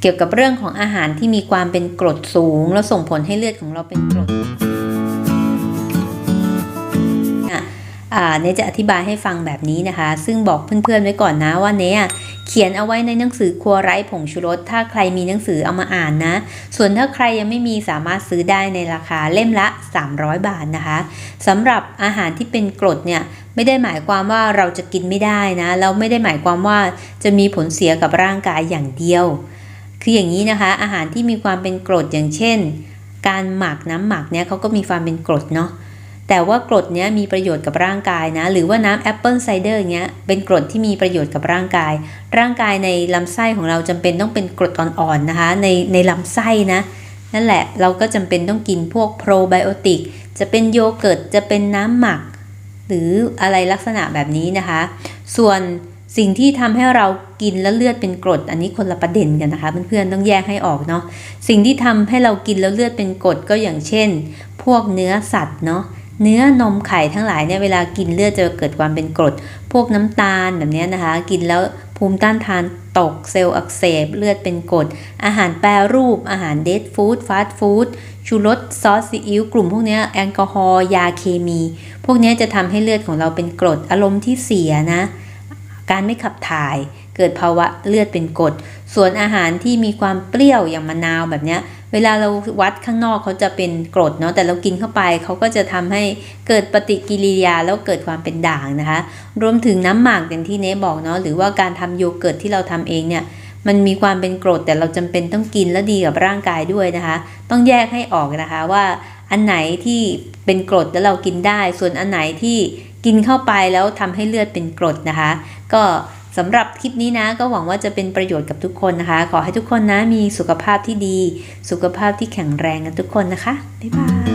เกี่ยวกับเรื่องของอาหารที่มีความเป็นกรดสูง แล้วส่งผลให้เลือดของเราเป็นกรดเนจะอธิบายให้ฟังแบบนี้นะคะ ซึ่งบอกเพื่อนๆไว้ก่อนนะว่าเนยอะเขียนเอาไว้ในหนังสือครัวไร้ผงชูรส ถ้าใครมีหนังสือเอามาอ่านนะ ส่วนถ้าใครยังไม่มีสามารถซื้อได้ในราคาเล่มละ 300 บาทนะคะสำหรับอาหารที่เป็นกรดเนี่ยไม่ได้หมายความว่าเราจะกินไม่ได้นะแล้วไม่ได้หมายความว่าจะมีผลเสียกับร่างกายอย่างเดียว คืออย่างนี้นะคะ อาหารที่มีความเป็นกรดอย่างเช่น การหมักน้ำหมักเนี่ยเขาก็มีความเป็นกรดเนาะแต่ว่ากรดเนี้ยมีประโยชน์กับร่างกายนะ หรือว่าน้ำแอปเปิลไซเดอร์เงี้ยเป็นกรดที่มีประโยชน์กับร่างกาย ร่างกายในลำไส้ของเราจำเป็นต้องเป็นกรดอ่อนๆนะคะ ในในลำไส้นะนั่นแหละเราก็จำเป็นต้องกินพวกโปรไบโอติกจะเป็นโยเกิร์ตจะเป็นน้ำหมัก หรืออะไรลักษณะแบบนี้นะคะ ส่วน สิ่งที่ทำให้เรากินแล้วเลือดเป็นกรด อันนี้คนละประเด็นกันนะคะเพื่อนๆต้องแยกให้ออกเนาะสิ่งที่ทำให้เรากินแล้วเลือดเป็นกรดก็อย่างเช่น พวกเนื้อสัตว์เนาะเนื้อนมไข่ทั้งหลายเนี่ยเวลากินเลือดจะเกิดความเป็นกรด พวกน้ำตาลแบบนี้นะคะ กินแล้วภูมิต้านทานตกเซลล์อักเสบเลือดเป็นกรด อาหารแปรรูป อาหารเดดฟู้ดฟาสต์ฟู้ดชูรสซอสซีอิ๊วกลุ่มพวกนี้แอลกอฮอล์ยาเคมี พวกนี้จะทำให้เลือดของเราเป็นกรดอารมณ์ที่เสียนะ การไม่ขับถ่าย เกิดภาวะเลือดเป็นกรดส่วนอาหารที่มีความเปรี้ยวอย่างมะนาวแบบเนี้ยเวลาเราวัดข้างนอกเขาจะเป็นกรดเนาะแต่เรากินเข้าไปเขาก็จะทำให้เกิดปฏิกิริยาแล้วเกิดความเป็นด่างนะคะ รวมถึงน้ำหมักอย่างที่เนบอกเนาะหรือว่าการทำโยเกิร์ตที่เราทำเองเนี่ยมันมีความเป็นกรดแต่เราจำเป็นต้องกินและดีกับร่างกายด้วยนะคะ ต้องแยกให้ออกนะคะว่าอันไหนที่เป็นกรดแล้วเรากินได้ ส่วนอันไหนที่ กินเข้าไปแล้วทำให้เลือดเป็นกรดนะคะ ก็สำหรับคลิปนี้นะก็หวังว่าจะเป็นประโยชน์กับทุกคนนะคะ ขอให้ทุกคนนะมีสุขภาพที่ดี สุขภาพที่แข็งแรงกันทุกคนนะคะ บ๊ายบาย